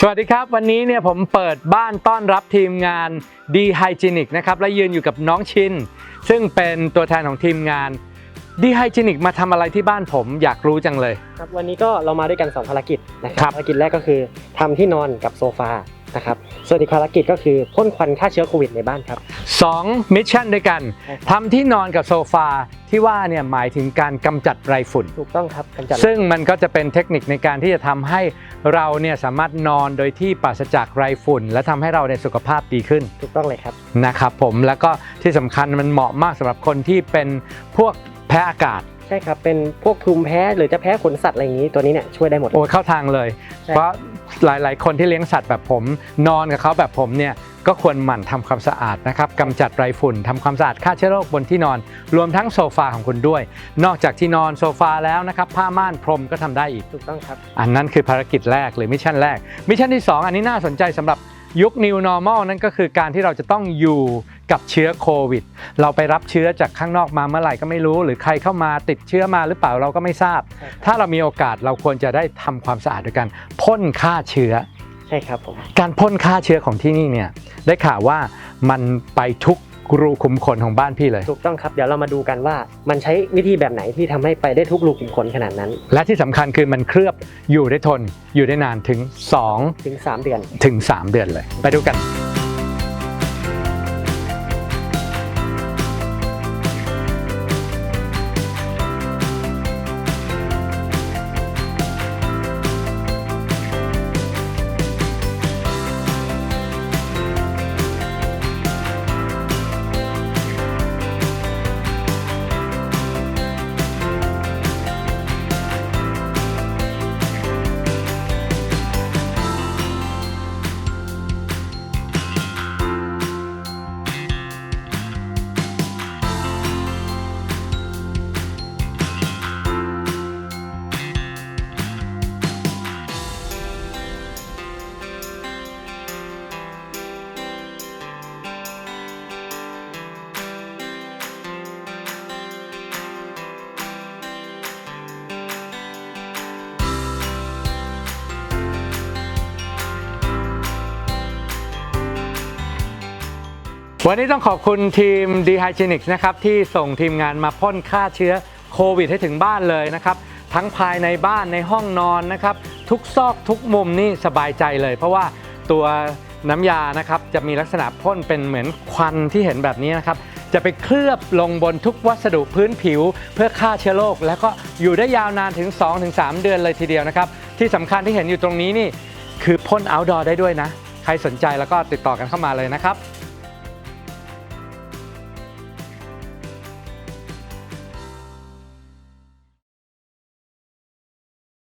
สวัสดีครับ วันนี้เนี่ยผมเปิดบ้านต้อนรับทีมงาน D Hygienic นะครับและยืนอยู่กับน้องชิน ซึ่งเป็นตัวแทนของทีมงาน D Hygienic มาทำอะไรที่บ้านผมอยากรู้จังเลย ครับวันนี้ก็เรามาด้วยกัน 2 ภารกิจนะคครัรับบ ภารกิจแรกก็คือทำที่นอนกับโซฟา นะครับส่วนอีกภารกิจก็คือพ่นควันฆ่าเชื้อโควิดในบ้านครับ 2 มิชชั่นด้วยกันใช่ครับ ทำที่นอนกับโซฟาที่ว่าเนี่ยหมายถึงการกำจัดไรฝุ่น ถูกต้องครับกำจัดซึ่งมันก็จะเป็นเทคนิคในการที่จะทำให้เราเนี่ยสามารถนอนโดยที่ปราศจากไรฝุ่น และทำให้เราในยสุขภาพดีขึ้น ถูกต้องเลยครับ นะครับผมแล้วก็ที่สำคัญมันเหมาะมากสำหรับคนที่เป็นพวกแพ้อากาศ ใช่ครับ เป็นพวกภูมิแพ้หรือจะแพ้ขนสัตว์อะไรอย่างนี้ตัวนี้เนี่ยช่วยได้หมด โอ้ยเข้าทางเลย ใช่ เพราะ หลาย ๆ คนที่เลี้ยงสัตว์แบบผม นอนกับเขาแบบผมเนี่ยก็ควรหมั่นทำความสะอาดนะครับกำจัดไรฝุ่นทำความสะอาดฆ่าเชื้อโรคบนที่นอน รวมทั้งโซฟาของคุณด้วย นอกจากที่นอนโซฟาแล้วนะครับผ้าม่านพรมก็ทำได้อีกถูกต้องครับ อันนั้นคือภารกิจแรกหรือมิชชั่นแรกมิชชั่นที่ 2 อันนี้น่าสนใจสำหรับยุค New Normal นั่นก็คือการที่เราจะต้องอยู่ กับเชื้อโควิด เราไปรับเชื้อจากข้างนอกมาเมื่อไหร่ก็ไม่รู้ หรือใครเข้ามาติดเชื้อมาหรือเปล่าเราก็ไม่ทราบใช่ครับถ้าเรามีโอกาสเราควรจะได้ทำความสะอาดด้วยกันพ่นฆ่าเชื้อใช่ครับผมการพ่นฆ่าเชื้อของที่นี่เนี่ยได้ข่าวว่ามันไปทุกรูขุมขนของบ้านพี่เลย ถูกต้องครับ เดี๋ยวเรามาดูกันว่ามันใช้วิธีแบบไหนที่ทำให้ไปได้ทุกรูขุมขนขนาดนั้น และที่สำคัญคือมันเคลือบอยู่ได้ทนอยู่ได้นานถึงถึง 3 เดือน2ถึง 3 เดือนเลย ไปดูกัน วันนี้ต้องขอบคุณทีม d h y g e n i c s นะครับที่ส่งทีมงานมาพ่นฆ่าเชื้อโควิดให้ถึงบ้านเลยนะครับ ทั้งภายในบ้านในห้องนอนนะครับ ทุกซอกทุกมุมนี่สบายใจเลย เพราะว่าตัวน้ำยานะครับจะมีลักษณะพ่นเป็นเหมือนควันที่เห็นแบบนี้นะครับ จะไปเคลือบลงบนทุกวัสดุพื้นผิว เพื่อฆ่าเชื้อโรคแล้วก็อยู่ได้ยาวนานถึง 2-3 เดือนเลยทีเดียวนะครับ ที่สำคัญที่เห็นอยู่ตรงนี้นี่คือพ่น outdoor ได้ด้วยนะ ใครสนใจแล้วก็ติดต่อกันเข้ามาเลยนะครับ